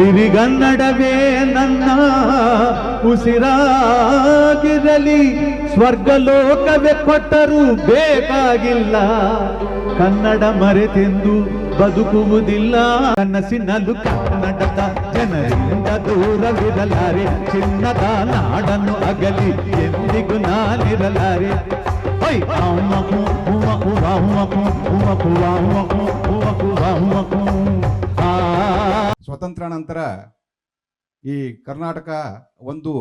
ಸಿರಿಗನ್ನಡವೇ ನನ್ನ ಉಸಿರಾಗಿರಲಿ ಸ್ವರ್ಗಲೋಕವೇ ಕೊಟ್ಟರೂ ಬೇಕಾಗಿಲ್ಲ ಕನ್ನಡ ಮರೆತೆಂದು ಬದುಕುವುದಿಲ್ಲ ಕನಸಿನಲ್ಲೂ ಕನ್ನಡದ ಜನರಿಂದ ದೂರವಿರಲಾರೆ ಚಿನ್ನದ ನಾಡನ್ನು ಅಗಲಿ ಎಂದಿಗೂ ನಾನಿರಲಾರೆ ಹೈ ಆಮಕು ಉಮಕು ವಾಮಕು ಉಮಕು ವಾಮಕು ಉಮಕು ವಾಮಕು ಆ ಸ್ವತಂತ್ರ ನಂತರ ಈ ಕರ್ನಾಟಕ ಒಂದು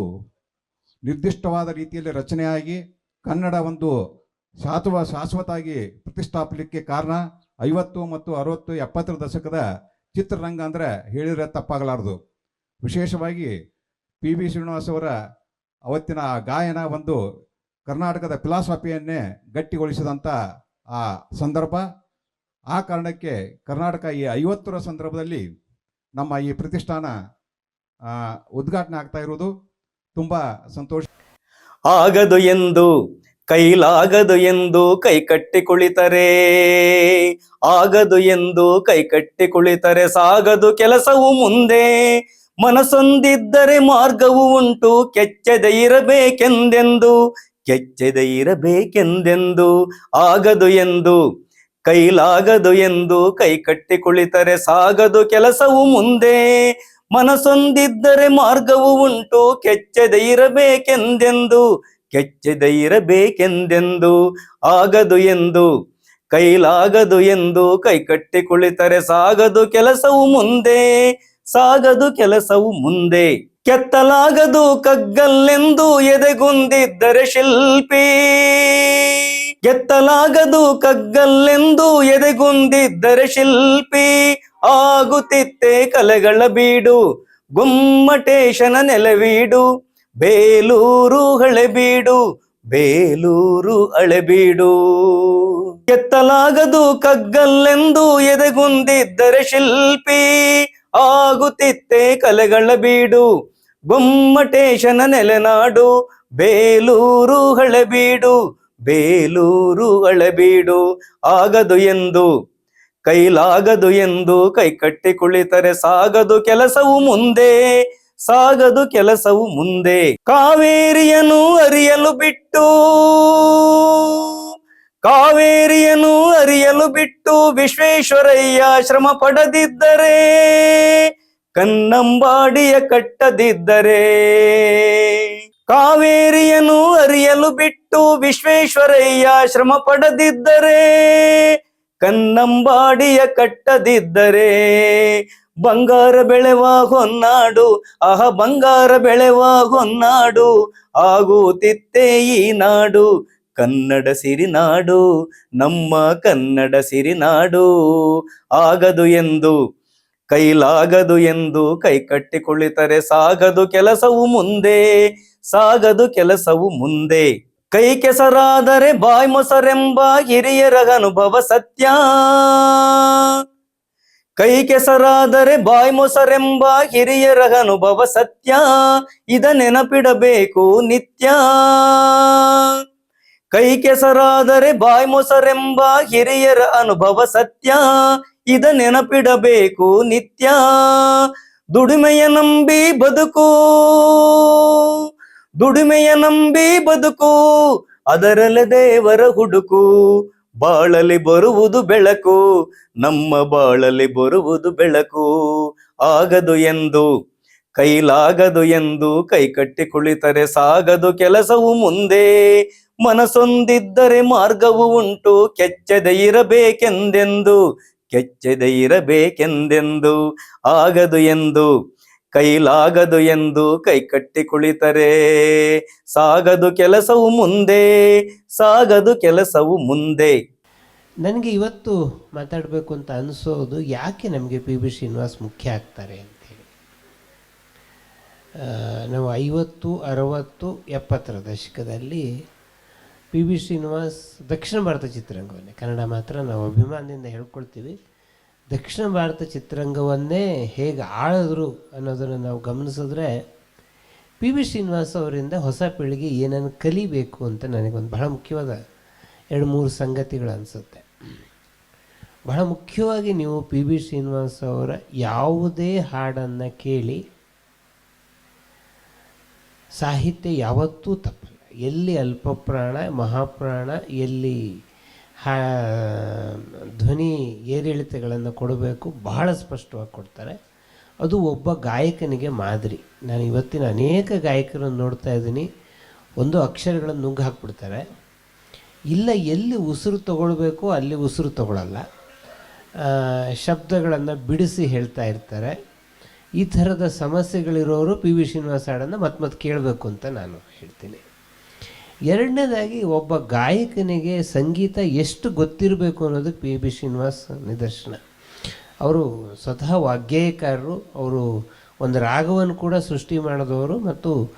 ನಿರ್ದಿಷ್ಟವಾದ ರೀತಿಯಲ್ಲಿ ರಚನೆಯಾಗಿ ಕನ್ನಡ ಒಂದು ಶಾಶ್ವ ಶಾಶ್ವತವಾಗಿ ಪ್ರತಿಷ್ಠಾಪಲಿಕ್ಕೆ ಕಾರಣ ಐವತ್ತು ಮತ್ತು ಅರವತ್ತು ಎಪ್ಪತ್ತರ ದಶಕದ ಚಿತ್ರರಂಗ ಅಂದರೆ ಹೇಳಿದ್ರೆ ತಪ್ಪಾಗಲಾರದು. ವಿಶೇಷವಾಗಿ ಪಿ ಬಿ ಶ್ರೀನಿವಾಸ್ ಅವರ ಅವತ್ತಿನ ಆ ಗಾಯನ ಒಂದು ಕರ್ನಾಟಕದ ಫಿಲಾಸಫಿಯನ್ನೇ ಗಟ್ಟಿಗೊಳಿಸಿದಂಥ ಆ ಸಂದರ್ಭ. ಆ ಕಾರಣಕ್ಕೆ ಕರ್ನಾಟಕ ಈ ಐವತ್ತರ ಸಂದರ್ಭದಲ್ಲಿ ನಮ್ಮ ಈ ಪ್ರತಿಷ್ಠಾನ ಉದ್ಘಾಟನೆ ಆಗ್ತಾ ಇರೋದು ತುಂಬಾ ಸಂತೋಷ. ಆಗದು ಎಂದು, ಕೈಲಾಗದು ಎಂದು ಕೈ ಕಟ್ಟಿ ಕುಳಿತರೆ. ಆಗದು ಎಂದು ಕೈ ಕಟ್ಟಿ ಕುಳಿತರೆ, ಸಾಗದು ಕೆಲಸವು ಮುಂದೆ. ಮನಸ್ಸೊಂದಿದ್ದರೆ ಮಾರ್ಗವು ಉಂಟು, ಕೆಚ್ಚದೆ ಇರಬೇಕೆಂದೆಂದು ಕೆಚ್ಚದೆ ಇರಬೇಕೆಂದೆಂದು. ಆಗದು ಎಂದು ಕೈಲಾಗದು ಎಂದು ಕೈ ಕಟ್ಟಿ ಕುಳಿತರೆ ಸಾಗದು ಕೆಲಸವು ಮುಂದೆ. ಮನಸೊಂದಿದ್ದರೆ ಮಾರ್ಗವು ಉಂಟು, ಕೆಚ್ಚದೆ ಇರಬೇಕೆಂದೆಂದು ಕೆಚ್ಚದೆ ಇರಬೇಕೆಂದೆಂದು ಆಗದು ಎಂದು. ಕೈಲಾಗದು ಎಂದು ಕೈ ಕಟ್ಟಿ ಕುಳಿತರೆ ಸಾಗದು ಕೆಲಸವು ಮುಂದೆ. ಸಾಗದು ಕೆಲಸವು ಮುಂದೆ. ಕೆತ್ತಲಾಗದು ಕಗ್ಗಲ್ಲೆಂದು ಎದೆಗುಂದಿದ್ದರೆ ಶಿಲ್ಪಿ. ಕೆತ್ತಲಾಗದು ಕಗ್ಗಲ್ಲೆಂದು ಎದೆಗುಂದಿದ್ದರೆ ಶಿಲ್ಪಿ ಆಗುತ್ತಿತ್ತೆ ಕಲೆಗಳ ಬೀಡು ಗುಮ್ಮಟೇಶನ ನೆಲವೀಡು, ಬೇಲೂರು ಹಳೆಬೀಡು ಬೇಲೂರು ಹಳೆಬೀಡು ಎತ್ತಲಾಗದು ಕಗ್ಗಲ್ಲೆಂದು ಎದೆಗುಂದಿದ್ದರೆ ಶಿಲ್ಪಿ ಆಗುತ್ತಿತ್ತೆ ಕಲೆಗಳ ಬೀಡು ಗುಮ್ಮಟೇಶನ ನೆಲೆನಾಡು, ಬೇಲೂರು ಹಳೆಬೀಡು ಬೇಲೂರು ಬೀಡು ಆಗದು ಎಂದು, ಕೈಲಾಗದು ಎಂದು ಕೈ ಕಟ್ಟಿ ಕುಳಿತರೆ ಸಾಗದು ಕೆಲಸವು ಮುಂದೆ, ಸಾಗದು ಕೆಲಸವು ಮುಂದೆ. ಕಾವೇರಿಯನು ಅರಿಯಲು ಬಿಟ್ಟು ಕಾವೇರಿಯನು ಅರಿಯಲು ಬಿಟ್ಟು ವಿಶ್ವೇಶ್ವರಯ್ಯ ಶ್ರಮ ಪಡೆದಿದ್ದರೆ ಕನ್ನಂಬಾಡಿಯ ಕಟ್ಟದಿದ್ದರೆ ಅರಿಯಲು ಬಿಟ್ಟು ವಿಶ್ವೇಶ್ವರಯ್ಯ ಶ್ರಮ ಪಡದಿದ್ದರೆ, ಕನ್ನಂಬಾಡಿಯ ಕಟ್ಟದಿದ್ದರೆ, ಬಂಗಾರ ಬೆಳೆವ ಹೊನ್ನಾಡು ಅಹ ಬಂಗಾರ ಬೆಳೆವ ಹೊನ್ನಾಡು, ಆಗುತ್ತಿತ್ತೆ ಈ ನಾಡು, ಕನ್ನಡ ಸಿರಿನಾಡು, ನಮ್ಮ ಕನ್ನಡ ಸಿರಿನಾಡು, ಆಗದು ಎಂದು ಕೈಲಾಗದು ಎಂದು ಕೈ ಕಟ್ಟಿಕೊಳ್ಳಿದರೆ ಸಾಗದು ಕೆಲಸವು ಮುಂದೆ, ಸಾಗದು ಕೆಲಸವು ಮುಂದೆ. ಕೈ ಕೆಸರಾದರೆ ಬಾಯ್ ಮೊಸರೆಂಬ ಹಿರಿಯರ ಅನುಭವ ಸತ್ಯ. ಕೈ ಕೆಸರಾದರೆ ಬಾಯ್ ಮೊಸರೆಂಬ ಹಿರಿಯರ ಅನುಭವ ಸತ್ಯ. ಇದ ನೆನಪಿಡಬೇಕು ನಿತ್ಯ. ಕೈ ಕೆಸರಾದರೆ ಬಾಯ್ ಮೊಸರೆಂಬ ಹಿರಿಯರ ಅನುಭವ ಸತ್ಯ. ಇದ ನೆನಪಿಡಬೇಕು ನಿತ್ಯ. ದುಡಿಮೆಯ ನಂಬಿ ಬದುಕು. ದುಡಿಮೆಯ ನಂಬಿ ಬದುಕು. ಅದರಲ್ಲೇ ದೇವರ ಹುಡುಕು. ಬಾಳಲಿ ಬರುವುದು ಬೆಳಕು. ನಮ್ಮ ಬಾಳಲಿ ಬರುವುದು ಬೆಳಕು. ಆಗದು ಎಂದು, ಕೈಲಾಗದು ಎಂದು, ಕೈ ಕಟ್ಟಿ ಕುಳಿತರೆ ಸಾಗದು ಕೆಲಸವು ಮುಂದೆ. ಮನಸೊಂದಿದ್ದರೆ ಮಾರ್ಗವು ಉಂಟು, ಕೆಚ್ಚದೆ ಇರಬೇಕೆಂದೆಂದು ಕೆಚ್ಚದೆ ಇರಬೇಕೆಂದೆಂದು ಆಗದು ಎಂದು, ಕೈಲಾಗದು ಎಂದು ಕೈ ಕಟ್ಟಿ ಕುಳಿತರೆ. ಸಾಗದು ಕೆಲಸವು ಮುಂದೆ, ಸಾಗದು ಕೆಲಸವು ಮುಂದೆ. ನನಗೆ ಇವತ್ತು ಮಾತಾಡಬೇಕು ಅಂತ ಅನಿಸೋದು ಯಾಕೆ ನಮಗೆ ಪಿ ಬಿ ಶ್ರೀನಿವಾಸ್ ಮುಖ್ಯ ಆಗ್ತಾರೆ ಅಂತೇಳಿ. ನಾವು ಐವತ್ತು, ಅರವತ್ತು, ಎಪ್ಪತ್ತರ ದಶಕದಲ್ಲಿ ಪಿ ವಿ ಶ್ರೀನಿವಾಸ್ ದಕ್ಷಿಣ ಭಾರತ ಚಿತ್ರರಂಗವನ್ನೇ. ಕನ್ನಡ ಮಾತ್ರ ನಾವು ಅಭಿಮಾನದಿಂದ ಹೇಳ್ಕೊಳ್ತೀವಿ. ದಕ್ಷಿಣ ಭಾರತ ಚಿತ್ರರಂಗವನ್ನೇ ಹೇಗೆ ಆಳಿದ್ರು ಅನ್ನೋದನ್ನು ನಾವು ಗಮನಿಸಿದ್ರೆ, ಪಿ ವಿ ಶ್ರೀನಿವಾಸ್ ಅವರಿಂದ ಹೊಸ ಪೀಳಿಗೆ ಏನನ್ನು ಕಲಿಬೇಕು ಅಂತ ನನಗೊಂದು ಬಹಳ ಮುಖ್ಯವಾದ ಎರಡು ಮೂರು ಸಂಗತಿಗಳು ಅನಿಸುತ್ತೆ. ಬಹಳ ಮುಖ್ಯವಾಗಿ ನೀವು ಪಿ ವಿ ಶ್ರೀನಿವಾಸ್ ಅವರ ಯಾವುದೇ ಹಾಡನ್ನು ಕೇಳಿ, ಸಾಹಿತ್ಯ ಯಾವತ್ತೂ ತಪ್ಪಲ್ಲ. ಎಲ್ಲಿ ಅಲ್ಪಪ್ರಾಣ, ಮಹಾಪ್ರಾಣ, ಎಲ್ಲಿ ಧ್ವನಿ ಏರಿಳಿತಗಳನ್ನು ಕೊಡಬೇಕು ಬಹಳ ಸ್ಪಷ್ಟವಾಗಿ ಕೊಡ್ತಾರೆ. ಅದು ಒಬ್ಬ ಗಾಯಕನಿಗೆ ಮಾದರಿ. ನಾನು ಇವತ್ತಿನ ಅನೇಕ ಗಾಯಕರನ್ನು ನೋಡ್ತಾ ಇದ್ದೀನಿ. ಒಂದು ಅಕ್ಷರಗಳನ್ನು ನುಗ್ಗಿ ಹಾಕ್ಬಿಡ್ತಾರೆ. ಇಲ್ಲ, ಎಲ್ಲಿ ಉಸಿರು ತಗೊಳ್ಬೇಕು ಅಲ್ಲಿ ಉಸಿರು ತಗೊಳ್ಳಲ್ಲ ಶಬ್ದಗಳನ್ನು ಬಿಡಿಸಿ ಹೇಳ್ತಾ ಇರ್ತಾರೆ. ಈ ಥರದ ಸಮಸ್ಯೆಗಳಿರೋರು ಪಿ ವಿ ಶ್ರೀನಿವಾಸ ಹಾಡನ್ನು ಮತ್ತೆ ಮತ್ತೆ ಕೇಳಬೇಕು ಅಂತ ನಾನು ಹೇಳ್ತೀನಿ. ಎರಡನೇದಾಗಿ ಒಬ್ಬ ಗಾಯಕನಿಗೆ ಸಂಗೀತ ಎಷ್ಟು ಗೊತ್ತಿರಬೇಕು ಅನ್ನೋದಕ್ಕೆ ಪಿ ಬಿ ಶ್ರೀನಿವಾಸ್ ನಿದರ್ಶನ. ಅವರು ಸ್ವತಃ ವಾಗ್ಗೇಯಕಾರರು, ಅವರು ಒಂದು ರಾಗವನ್ನು ಕೂಡ ಸೃಷ್ಟಿ ಮಾಡಿದವರು ಮತ್ತು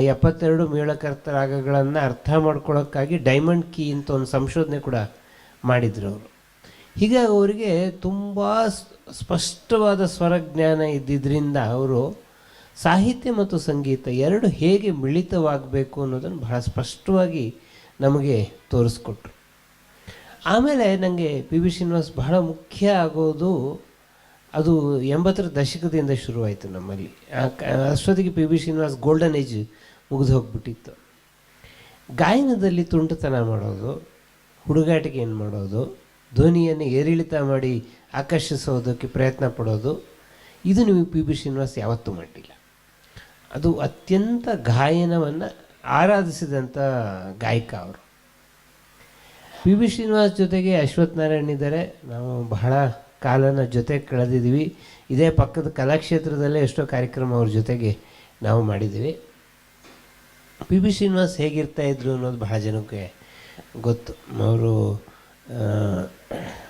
ಎಪ್ಪತ್ತೆರಡು ಮೇಳಕರ್ತ ರಾಗಗಳನ್ನು ಅರ್ಥ ಮಾಡ್ಕೊಳ್ಳೋಕ್ಕಾಗಿ ಡೈಮಂಡ್ ಕೀ ಅಂತ ಒಂದು ಸಂಶೋಧನೆ ಕೂಡ ಮಾಡಿದರು ಅವರು. ಹೀಗಾಗಿ ಅವರಿಗೆ ತುಂಬ ಸ್ಪಷ್ಟವಾದ ಸ್ವರಜ್ಞಾನ ಇದ್ದಿದ್ದರಿಂದ ಅವರು ಸಾಹಿತ್ಯ ಮತ್ತು ಸಂಗೀತ ಎರಡು ಹೇಗೆ ಮಿಳಿತವಾಗಬೇಕು ಅನ್ನೋದನ್ನು ಬಹಳ ಸ್ಪಷ್ಟವಾಗಿ ನಮಗೆ ತೋರಿಸ್ಕೊಟ್ರು. ಆಮೇಲೆ ನನಗೆ ಪಿ ವಿ ಶ್ರೀನಿವಾಸ್ ಬಹಳ ಮುಖ್ಯ ಆಗೋದು ಅದು ಎಂಬತ್ತರ ದಶಕದಿಂದ ಶುರುವಾಯಿತು ನಮ್ಮಲ್ಲಿ. ಅಷ್ಟೊತ್ತಿಗೆ P V Srinivas golden age ಮುಗಿದು ಹೋಗ್ಬಿಟ್ಟಿತ್ತು. ಗಾಯನದಲ್ಲಿ ತುಂಟತನ ಮಾಡೋದು ಹುಡುಗಾಟಿಕೆ ಏನು ಮಾಡೋದು, ಧ್ವನಿಯನ್ನು ಏರಿಳಿತ ಮಾಡಿ ಆಕರ್ಷಿಸೋದಕ್ಕೆ ಪ್ರಯತ್ನ ಪಡೋದು, ಇದು ನಿಮಗೆ ಪಿ ಬಿ ಶ್ರೀನಿವಾಸ್ ಯಾವತ್ತೂ ಮಾಡಿಲ್ಲ. ಅದು ಅತ್ಯಂತ ಗಾಯನವನ್ನು ಆರಾಧಿಸಿದಂಥ ಗಾಯಕ ಅವರು. ಪಿ ಬಿ ಶ್ರೀನಿವಾಸ್ ಜೊತೆಗೆ ಅಶ್ವಥ್ ನಾರಾಯಣ್ ಇದ್ದಾರೆ. ನಾವು ಬಹಳ ಕಾಲನ ಜೊತೆ ಕಳೆದಿದ್ದೀವಿ. ಇದೇ ಪಕ್ಕದ ಕಲಾಕ್ಷೇತ್ರದಲ್ಲೇ ಎಷ್ಟೋ ಕಾರ್ಯಕ್ರಮ ಅವ್ರ ಜೊತೆಗೆ ನಾವು ಮಾಡಿದ್ದೀವಿ. ಪಿ ಬಿ ಶ್ರೀನಿವಾಸ್ ಹೇಗಿರ್ತಾ ಇದ್ರು ಅನ್ನೋದು ಬಹಳ ಜನಕ್ಕೆ ಗೊತ್ತು. ಅವರು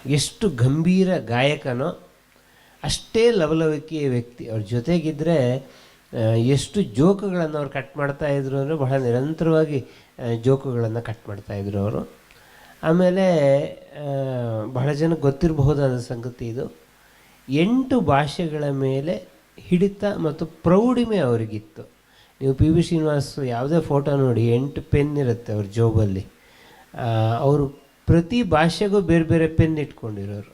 ಎಷ್ಟು ಗಂಭೀರ ಗಾಯಕನೋ ಅಷ್ಟೇ ಲವಲವಿಕೆಯ ವ್ಯಕ್ತಿ. ಅವ್ರ ಜೊತೆಗಿದ್ದರೆ ಎಷ್ಟು ಜೋಕುಗಳನ್ನು ಅವ್ರು ಕಟ್ ಮಾಡ್ತಾ ಇದ್ರು ಅಂದರೆ ಬಹಳ ನಿರಂತರವಾಗಿ ಜೋಕುಗಳನ್ನು ಕಟ್ ಮಾಡ್ತಾಯಿದ್ರು ಅವರು. ಆಮೇಲೆ ಬಹಳ ಜನಕ್ಕೆ ಗೊತ್ತಿರಬಹುದಾದ ಸಂಗತಿ ಇದು. ಎಂಟು ಭಾಷೆಗಳ ಮೇಲೆ ಹಿಡಿತ ಮತ್ತು ಪ್ರೌಢಿಮೆ ಅವರಿಗಿತ್ತು. ನೀವು ಪಿ ವಿ ಶ್ರೀನಿವಾಸ್ ಯಾವುದೇ ಫೋಟೋ ನೋಡಿ, ಎಂಟು ಪೆನ್ ಇರುತ್ತೆ ಅವ್ರ ಜೋಬಲ್ಲಿ. ಅವರು ಪ್ರತಿ ಭಾಷೆಗೂ ಬೇರೆ ಬೇರೆ ಪೆನ್ ಇಟ್ಕೊಂಡಿರೋರು.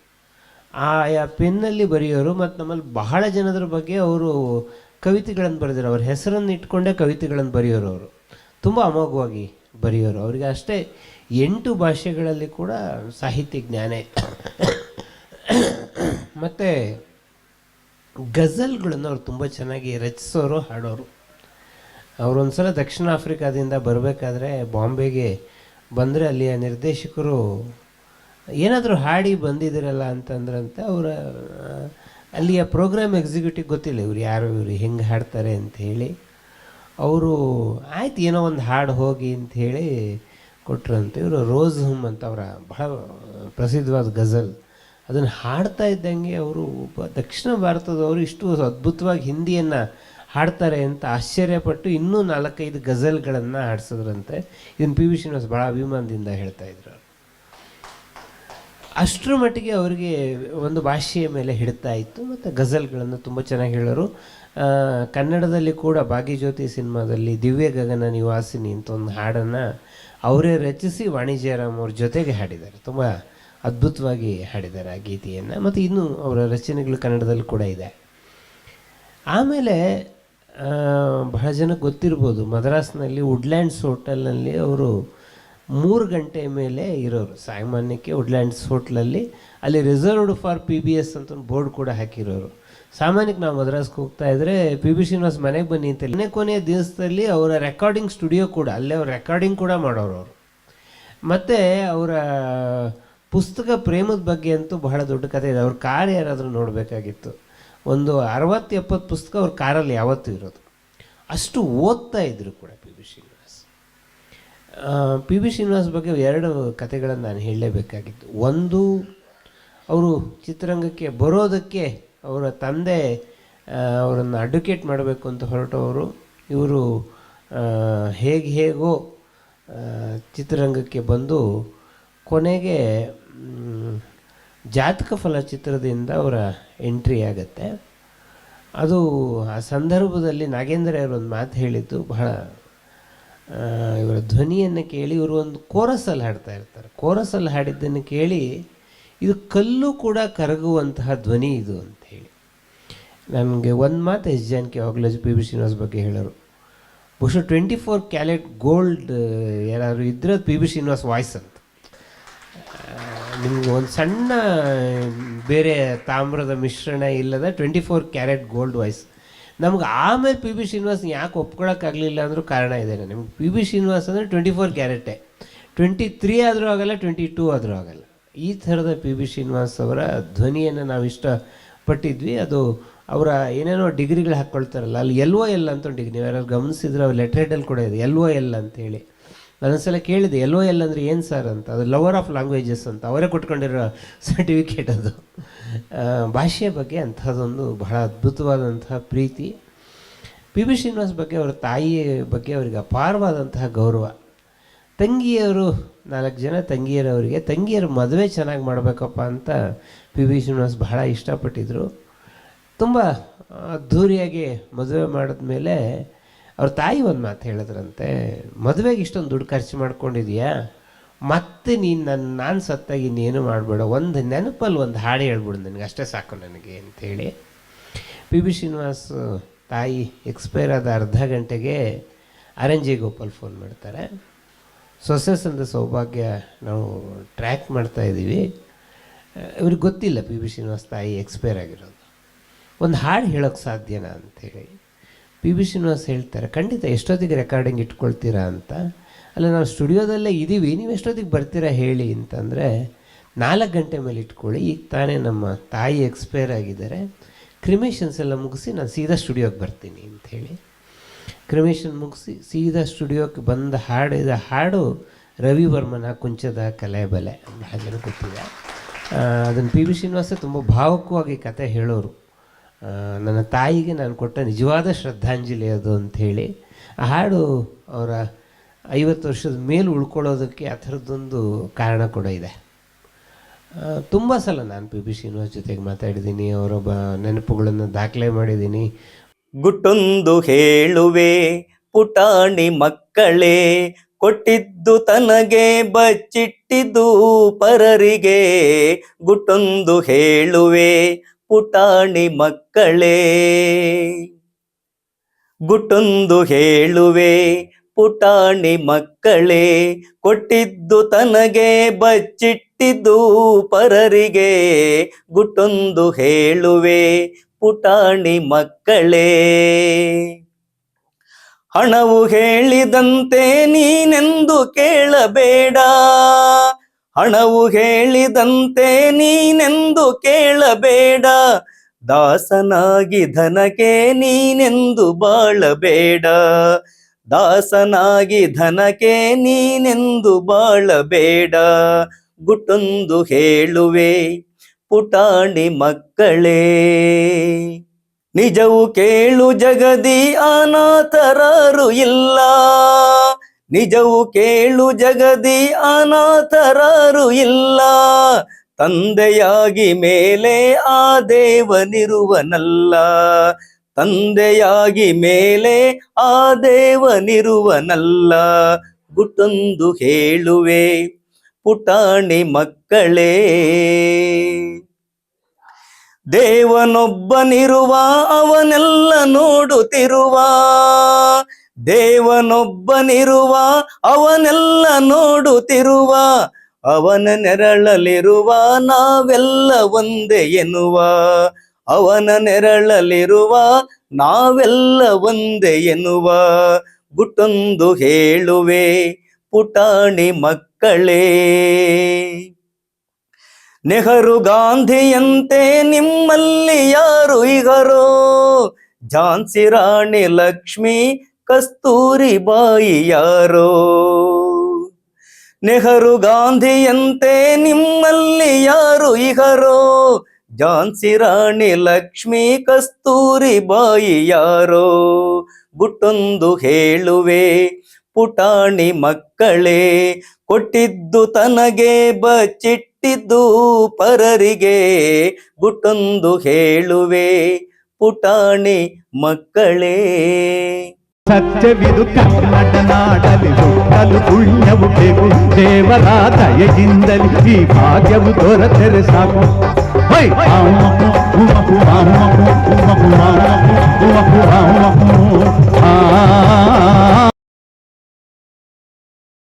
ಆಯಾ ಪೆನ್ನಲ್ಲಿ ಬರೆಯೋರು, ಮತ್ತು ನಮ್ಮಲ್ಲಿ ಬಹಳ ಜನದ್ರ ಬಗ್ಗೆ ಅವರು ಕವಿತೆಗಳನ್ನು ಬರೆದಿರೋ ಅವ್ರ ಹೆಸರನ್ನು ಇಟ್ಕೊಂಡೇ ಕವಿತೆಗಳನ್ನು ಬರೆಯೋರು ಅವರು. ತುಂಬ ಅಮೋಘವಾಗಿ ಬರೆಯೋರು. ಅವರಿಗೆ ಅಷ್ಟೇ ಎಂಟು ಭಾಷೆಗಳಲ್ಲಿ ಕೂಡ ಸಾಹಿತ್ಯ ಜ್ಞಾನ ಮತ್ತು ಗಜಲ್ಗಳನ್ನು ಅವ್ರು ತುಂಬ ಚೆನ್ನಾಗಿ ರಚಿಸೋರು, ಹಾಡೋರು. ಅವರೊಂದು ಸಲ ದಕ್ಷಿಣ ಆಫ್ರಿಕಾದಿಂದ ಬರಬೇಕಾದ್ರೆ ಬಾಂಬೆಗೆ ಬಂದರೆ ಅಲ್ಲಿಯ ನಿರ್ದೇಶಕರು ಏನಾದರೂ ಹಾಡಿ ಬಂದಿದ್ದೀರಲ್ಲ ಅಂತಂದ್ರಂತೆ ಅವರ ಅಲ್ಲಿಯ ಪ್ರೋಗ್ರಾಮ್ ಎಕ್ಸಿಕ್ಯೂಟಿವ್ ಗೊತ್ತಿಲ್ಲ, ಇವ್ರು ಯಾರು, ಇವರು ಹೆಂಗೆ ಹಾಡ್ತಾರೆ ಅಂತ ಹೇಳಿ ಅವರು ಆಯ್ತು ಏನೋ ಒಂದು ಹಾಡು ಹೋಗಿ ಅಂತ ಹೇಳಿ ಕೊಟ್ರಂತೆ. ಇವರು ರೋಸ್ ಹುಮ್ ಅಂತ ಅವರ ಬಹಳ ಪ್ರಸಿದ್ಧವಾದ ಗಜಲ್. ಅದನ್ನು ಹಾಡ್ತಾ ಇದ್ದಂಗೆ ಅವರು ಒಬ್ಬ ದಕ್ಷಿಣ ಭಾರತದವರು ಇಷ್ಟು ಅದ್ಭುತವಾಗಿ ಹಿಂದಿಯನ್ನು ಹಾಡ್ತಾರೆ ಅಂತ ಆಶ್ಚರ್ಯಪಟ್ಟು ಇನ್ನೂ ನಾಲ್ಕೈದು ಗಜಲ್ಗಳನ್ನು ಹಾಡ್ಸಿದ್ರಂತೆ. ಇದನ್ನು ಪಿ ವಿ ಶ್ರೀನಿವಾಸ್ ಭಾಳ ಅಭಿಮಾನದಿಂದ ಹೇಳ್ತಾ ಇದ್ರು. ಅಷ್ಟರ ಮಟ್ಟಿಗೆ ಅವರಿಗೆ ಒಂದು ಭಾಷೆಯ ಮೇಲೆ ಹಿಡಿತಾ ಇತ್ತು ಮತ್ತು ಗಜಲ್ಗಳನ್ನು ತುಂಬ ಚೆನ್ನಾಗಿ ಹೇಳೋರು. ಕನ್ನಡದಲ್ಲಿ ಕೂಡ ಭಾಗ್ಯಜ್ಯೋತಿ ಸಿನಿಮಾದಲ್ಲಿ ದಿವ್ಯ ಗಗನ ನಿವಾಸಿನಿ ಅಂತ ಒಂದು ಹಾಡನ್ನು ಅವರೇ ರಚಿಸಿ ವಾಣಿಜ್ಯರಾಮ್ ಅವ್ರ ಜೊತೆಗೆ ಹಾಡಿದ್ದಾರೆ. ತುಂಬ ಅದ್ಭುತವಾಗಿ ಹಾಡಿದ್ದಾರೆ ಆ ಗೀತೆಯನ್ನು. ಮತ್ತು ಇನ್ನೂ ಅವರ ರಚನೆಗಳು ಕನ್ನಡದಲ್ಲಿ ಕೂಡ ಇದೆ. ಆಮೇಲೆ ಬಹಳ ಜನಕ್ಕೆ ಗೊತ್ತಿರ್ಬೋದು ಮದ್ರಾಸ್ನಲ್ಲಿ ವುಡ್ಲ್ಯಾಂಡ್ಸ್ ಹೋಟೆಲ್ನಲ್ಲಿ ಅವರು ಮೂರು ಗಂಟೆ ಮೇಲೆ ಇರೋರು. ಸಾಮಾನ್ಯಕ್ಕೆ ವುಡ್ಲ್ಯಾಂಡ್ಸ್ ಹೋಟ್ಲಲ್ಲಿ ಅಲ್ಲಿ reserved for P B S ಅಂತ ಒಂದು ಬೋರ್ಡ್ ಕೂಡ ಹಾಕಿರೋರು. ಸಾಮಾನ್ಯಕ್ಕೆ ನಾವು ಮದ್ರಾಸ್ಗೆ ಹೋಗ್ತಾ ಇದ್ದರೆ ಪಿ ಬಿ ಶ್ರೀನಿವಾಸ್ ಮನೆಗೆ ಬನ್ನಿ ಅಂತ ಕೊನೆ ಕೊನೆಯ ದಿವಸದಲ್ಲಿ ಅವರ ರೆಕಾರ್ಡಿಂಗ್ ಸ್ಟುಡಿಯೋ ಕೂಡ, ಅಲ್ಲೇ ಅವ್ರ ರೆಕಾರ್ಡಿಂಗ್ ಕೂಡ ಮಾಡೋರು ಅವರು. ಮತ್ತು ಅವರ ಪುಸ್ತಕ ಪ್ರೇಮದ ಬಗ್ಗೆ ಅಂತೂ ಬಹಳ ದೊಡ್ಡ ಕಥೆ ಇದೆ. ಅವ್ರ ಕಾರ್ ಯಾರಾದರೂ ನೋಡಬೇಕಾಗಿತ್ತು. ಒಂದು ಅರವತ್ತು ಎಪ್ಪತ್ತು ಪುಸ್ತಕ ಅವ್ರ ಕಾರಲ್ಲಿ ಯಾವತ್ತೂ ಇರೋದು. ಅಷ್ಟು ಓದ್ತಾ ಇದ್ರು ಕೂಡ. ಪಿ ವಿ ಶ್ರೀನಿವಾಸ್ ಬಗ್ಗೆ ಎರಡು ಕಥೆಗಳನ್ನು ನಾನು ಹೇಳಲೇಬೇಕಾಗಿತ್ತು. ಒಂದು, ಅವರು ಚಿತ್ರರಂಗಕ್ಕೆ ಬರೋದಕ್ಕೆ ಅವರ ತಂದೆ ಅವರನ್ನು ಅಡ್ವೊಕೇಟ್ ಮಾಡಬೇಕು ಅಂತ ಹೊರಟವರು. ಇವರು ಹೇಗೆ ಹೇಗೋ ಚಿತ್ರರಂಗಕ್ಕೆ ಬಂದು ಕೊನೆಗೆ ಜಾತಕ ಫಲ ಚಿತ್ರದಿಂದ ಅವರ ಎಂಟ್ರಿ ಆಗುತ್ತೆ. ಅದು ಆ ಸಂದರ್ಭದಲ್ಲಿ ನಾಗೇಂದ್ರ ಅವರೊಂದು ಮಾತು ಹೇಳಿದ್ದು ಬಹಳ ಇವರ ಧ್ವನಿಯನ್ನು ಕೇಳಿ ಇವರು ಒಂದು ಕೋರಸಲ್ಲಿ ಹಾಡ್ತಾ ಇರ್ತಾರೆ. ಕೋರಸಲ್ಲಿ ಹಾಡಿದ್ದನ್ನು ಕೇಳಿ ಇದು ಕಲ್ಲು ಕೂಡ ಕರಗುವಂತಹ ಧ್ವನಿ ಇದು ಅಂಥೇಳಿ ನನಗೆ ಒಂದು ಮಾತು ಎಸ್ ಜಾನಕಿ ಯಾವಾಗಲೂ ಪಿ ಬಿ ಶ್ರೀನಿವಾಸ್ ಬಗ್ಗೆ ಹೇಳೋರು. ಬಹುಶಃ ಟ್ವೆಂಟಿ ಫೋರ್ ಕ್ಯಾಲೆಟ್ ಗೋಲ್ಡ್ ಯಾರಾದರೂ ಇದ್ರೆ ಪಿ ಬಿ ಶ್ರೀನಿವಾಸ್ ವಾಯ್ಸ್ ಅಂತ. ನಿಮ್ಗೆ ಒಂದು ಸಣ್ಣ, ಬೇರೆ ತಾಮ್ರದ ಮಿಶ್ರಣ ಇಲ್ಲದ twenty four carat gold voice. ನಮ್ಗೆ ಆಮೇಲೆ ಪಿ ಬಿ ಶ್ರೀನಿವಾಸ್ ಯಾಕೆ ಒಪ್ಕೊಳಕ್ಕಾಗಲಿಲ್ಲ ಅಂದರೂ ಕಾರಣ ಇದೆ ನಿಮ್ಗೆ ಪಿ ಬಿ ಶ್ರೀನಿವಾಸ್ ಅಂದರೆ ಟ್ವೆಂಟಿ ಫೋರ್ ಕ್ಯಾರೆಟೇ. ಟ್ವೆಂಟಿ ತ್ರೀ ಆದರೂ ಆಗಲ್ಲ ಟ್ವೆಂಟಿ ಟೂ ಆದರೂ ಆಗಲ್ಲ. ಈ ಥರದ ಪಿ ಬಿ ಶ್ರೀನಿವಾಸ್ ಅವರ ಧ್ವನಿಯನ್ನು ನಾವು ಇಷ್ಟಪಟ್ಟಿದ್ವಿ ಅದು ಅವರ ಏನೇನೋ ಡಿಗ್ರಿಗಳು ಹಾಕ್ಕೊಳ್ತಾರಲ್ಲ, ಅಲ್ಲಿ ಎಲ್ ಒ ಎಲ್ ಅಂತ ಡಿಗ್ರಿ ನೀವು ಯಾರು ಗಮನಿಸಿದ್ರೆ ಅವ್ರು ಲೆಟ್ರೇಟಲ್ಲಿ ಕೂಡ ಇದೆ ಎಲ್ ಒ ಎಲ್ ಅಂತೇಳಿ ನಾನೊಂದ್ಸಲ ಕೇಳಿದೆ ಎಲ್ ಒ ಎಲ್ ಅಂದರೆ ಏನು ಸರ್ ಅಂತ? ಅದು ಲವರ್ ಆಫ್ ಲ್ಯಾಂಗ್ವೇಜಸ್ ಅಂತ. ಅವರೇ ಕೊಟ್ಕೊಂಡಿರೋ ಸರ್ಟಿಫಿಕೇಟ್ ಅದು. ಭಾಷೆಯ ಬಗ್ಗೆ ಅಂಥದ್ದೊಂದು ಬಹಳ ಅದ್ಭುತವಾದಂತಹ ಪ್ರೀತಿ. ಪಿ ಬಿ ಶ್ರೀನಿವಾಸ್ ಬಗ್ಗೆ, ಅವರ ತಾಯಿಯ ಬಗ್ಗೆ ಅವರಿಗೆ ಅಪಾರವಾದಂತಹ ಗೌರವ. ತಂಗಿಯವರು, ನಾಲ್ಕು ಜನ ತಂಗಿಯರವರಿಗೆ, ತಂಗಿಯರು ಮದುವೆ ಚೆನ್ನಾಗಿ ಮಾಡಬೇಕಪ್ಪ ಅಂತ ಪಿ ಬಿ ಶ್ರೀನಿವಾಸ್ ಬಹಳ ಇಷ್ಟಪಟ್ಟಿದ್ದರು ತುಂಬ ಅದ್ಧೂರಿಯಾಗಿ ಮದುವೆ ಮಾಡಿದ್ಮೇಲೆ ಅವ್ರ ತಾಯಿ ಒಂದು ಮಾತು ಹೇಳಿದ್ರಂತೆ, ಮದುವೆಗೆ ಇಷ್ಟೊಂದು ದುಡ್ಡು ಖರ್ಚು ಮಾಡ್ಕೊಂಡಿದ್ಯಾ? ಮತ್ತೆ ನೀನು ನನ್ನ ನಾನು ಸತ್ತಾಗಿ ಇನ್ನೇನು ಮಾಡಬೇಡ. ಒಂದು ನೆನಪಲ್ಲಿ ಒಂದು ಹಾಡು ಹೇಳ್ಬಿಡು ನನಗೆ, ಅಷ್ಟೇ ಸಾಕು ನನಗೆ ಅಂಥೇಳಿ ಪಿ ಬಿ ಶ್ರೀನಿವಾಸ್ ತಾಯಿ ಎಕ್ಸ್ಪೈರ್ ಆದ ಅರ್ಧ ಗಂಟೆಗೆ ಅರಂಜಿ ಗೋಪಾಲ್ ಫೋನ್ ಮಾಡ್ತಾರೆ. ಸೊಸೆ ಸಂದ ಸೌಭಾಗ್ಯ ನಾವು ಟ್ರ್ಯಾಕ್ ಮಾಡ್ತಾ ಇದ್ದೀವಿ. ಇವ್ರಿಗೆ ಗೊತ್ತಿಲ್ಲ ಪಿ ಬಿ ಶ್ರೀನಿವಾಸ್ ತಾಯಿ ಎಕ್ಸ್ಪೈರ್ ಆಗಿರೋದು. ಒಂದು ಹಾಡು ಹೇಳೋಕ್ಕೆ ಸಾಧ್ಯನಾ ಅಂಥೇಳಿ ಪಿ ಬಿ ಶ್ರೀನಿವಾಸ್ ಹೇಳ್ತಾರೆ, ಖಂಡಿತ ಎಷ್ಟೊತ್ತಿಗೆ ರೆಕಾರ್ಡಿಂಗ್ ಇಟ್ಕೊಳ್ತೀರಾ ಅಂತ? ಅಲ್ಲ, ನಾವು ಸ್ಟುಡಿಯೋದಲ್ಲೇ ಇದ್ದೀವಿ ನೀವು ಎಷ್ಟೊತ್ತಿಗೆ ಬರ್ತೀರಾ ಹೇಳಿ ಅಂತಂದರೆ, ನಾಲ್ಕು ಗಂಟೆ ಮೇಲೆ ಇಟ್ಕೊಳ್ಳಿ, ಈಗ ತಾನೇ ನಮ್ಮ ತಾಯಿ ಎಕ್ಸ್ಪೈರ್ ಆಗಿದ್ದಾರೆ ಕ್ರಿಮೇಷನ್ಸ್ ಎಲ್ಲ ಮುಗಿಸಿ ನಾನು ಸೀದಾ ಸ್ಟುಡಿಯೋಗೆ ಬರ್ತೀನಿ ಅಂಥೇಳಿ ಕ್ರಿಮೇಷನ್ ಮುಗಿಸಿ ಸೀದಾ ಸ್ಟುಡಿಯೋಕ್ಕೆ ಬಂದ ಹಾಡಿದ ಹಾಡು ರವಿ ವರ್ಮನ ಕುಂಚದ ಕಲೆ ಬಲೆ ಹಾಗೆ ಗೊತ್ತಿದೆ. ಅದನ್ನು ಪಿ ವಿ ಶ್ರೀನಿವಾಸ ತುಂಬ ಭಾವುಕವಾಗಿ ಕತೆ ಹೇಳೋರು. ನನ್ನ ತಾಯಿಗೆ ನಾನು ಕೊಟ್ಟ ನಿಜವಾದ ಶ್ರದ್ಧಾಂಜಲಿ ಅದು ಅಂಥೇಳಿ ಆ ಹಾಡು ಅವರ ಐವತ್ತು ವರ್ಷದ ಮೇಲೆ ಉಳ್ಕೊಳ್ಳೋದಕ್ಕೆ ಆ ಥರದ್ದೊಂದು ಕಾರಣ ಕೂಡ ಇದೆ. ತುಂಬ ಸಲ ನಾನು ಪಿ ಬಿ ಶ್ರೀನಿವಾಸ್ ಜೊತೆಗೆ ಮಾತಾಡಿದ್ದೀನಿ ಬ ನೆನಪುಗಳನ್ನು ದಾಖಲೆ ಮಾಡಿದ್ದೀನಿ. ಗುಟ್ಟೊಂದು ಹೇಳುವೆ, ಪುಟಾಣಿ ಮಕ್ಕಳೇ, ಕೊಟ್ಟಿದ್ದು ತನಗೆ ಬಚ್ಚಿಟ್ಟಿದ್ದು ಪರರಿಗೆ. ಗುಟ್ಟೊಂದು ಹೇಳುವೆ ಪುಟಾಣಿ ಮಕ್ಕಳೇ. ಗುಟೊಂದು ಹೇಳುವೆ, ಪುಟಾಣಿ ಮಕ್ಕಳೇ, ಕೊಟ್ಟಿದ್ದು ತನಗೆ ಬಚ್ಚಿಟ್ಟಿದ್ದು ಪರರಿಗೆ. ಗುಟೊಂದು ಹೇಳುವೆ, ಪುಟಾಣಿ ಮಕ್ಕಳೇ. ಹಣವು ಹೇಳಿದಂತೆ ನೀನೆಂದು ಕೇಳಬೇಡ. ಹಣವು ಹೇಳಿದಂತೆ ನೀನೆಂದು ಕೇಳಬೇಡ. ದಾಸನಾಗಿ ಧನಕ್ಕೆ ನೀನೆಂದು ಬಾಳಬೇಡ. ದಾಸನಾಗಿ ಧನಕ್ಕೆ ನೀನೆಂದು ಬಾಳಬೇಡ. ಗುಟೊಂದು ಹೇಳುವೆ, ಪುಟಾಣಿ ಮಕ್ಕಳೇ. ನಿಜವು ಕೇಳು ಜಗದಿ ಅನಾಥರಾರು ಇಲ್ಲ. ನಿಜವು ಕೇಳು ಜಗದಿ ಅನಾಥರಾರು ಇಲ್ಲ. ತಂದೆಯಾಗಿ ಮೇಲೆ ಆ ದೇವನಿರುವನಲ್ಲ. ತಂದೆಯಾಗಿ ಮೇಲೆ ಆ ದೇವನಿರುವನಲ್ಲ. ಗುಟ್ಟೊಂದು ಹೇಳುವೆ, ಪುಟಾಣಿ ಮಕ್ಕಳೇ. ದೇವನೊಬ್ಬನಿರುವ ಅವನೆಲ್ಲ ನೋಡುತ್ತಿರುವ. ದೇವನೊಬ್ಬನಿರುವ, ಅವನೆಲ್ಲ ನೋಡುತ್ತಿರುವ, ಅವನ ನೆರಳಲಿರುವ ನಾವೆಲ್ಲ ಒಂದೇ ಎನ್ನುವ. ಅವನ ನೆರಳಲಿರುವ ನಾವೆಲ್ಲ ಒಂದೇ ಎನ್ನುವ. ಗುಟ್ಟೊಂದು ಹೇಳುವೆ, ಪುಟಾಣಿ ಮಕ್ಕಳೇ. ನೆಹರು ಗಾಂಧಿಯಂತೆ ನಿಮ್ಮಲ್ಲಿ ಯಾರು ಇಗರೋ? ಝಾನ್ಸಿ ರಾಣಿ ಲಕ್ಷ್ಮಿ ಕಸ್ತೂರಿ ಬಾಯಿ ಯಾರೋ ನೆಹರು ಗಾಂಧಿಯಂತೆ ನಿಮ್ಮಲ್ಲಿ ಯಾರು ಇಹರೋ? ಝಾನ್ಸಿ ರಾಣಿ ಲಕ್ಷ್ಮಿ ಕಸ್ತೂರಿ ಬಾಯಿ ಯಾರೋ ಗುಟ್ಟೊಂದು ಹೇಳುವೆ, ಪುಟಾಣಿ ಮಕ್ಕಳೇ, ಕೊಟ್ಟಿದ್ದು ತನಗೆ ಬಚ್ಚಿಟ್ಟಿದ್ದು ಪರರಿಗೆ. ಗುಟ್ಟೊಂದು ಹೇಳುವೆ, ಪುಟಾಣಿ ಮಕ್ಕಳೇ. ಸತ್ಯವಿದು ಕನ್ನಡನಾಡಲಿ ಹುಟ್ಟಲು ಪುಣ್ಯವು ಬೇಕು ದೇವರ ದಯೆಯಿಂದಲಿ ಈ ಭಾಗ್ಯವು ದೊರೆತರೆ ಸಾಕು ಹೈ